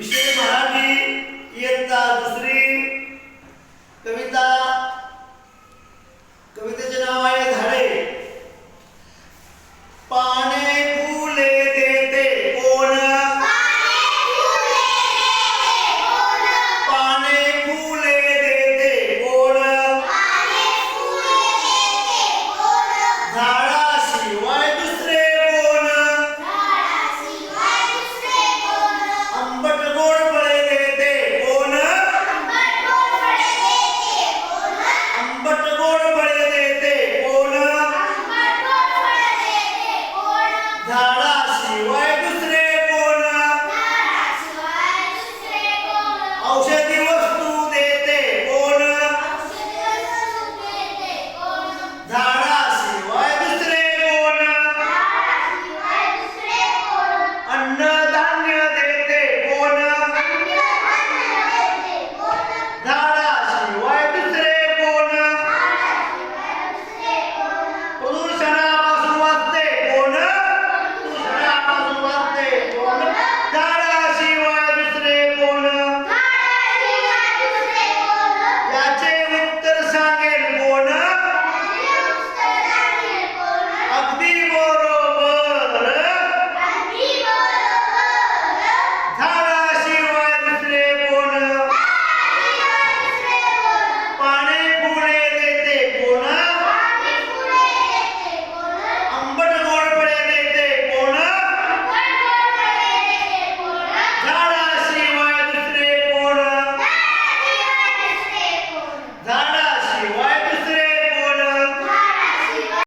विषय मराठी इयत्ता दुसरी कविता कवितेचे नाव आहे झाडे. पाने फुले देते कोण? पाने फुले देते कोण? झाड ધારાશિવાય more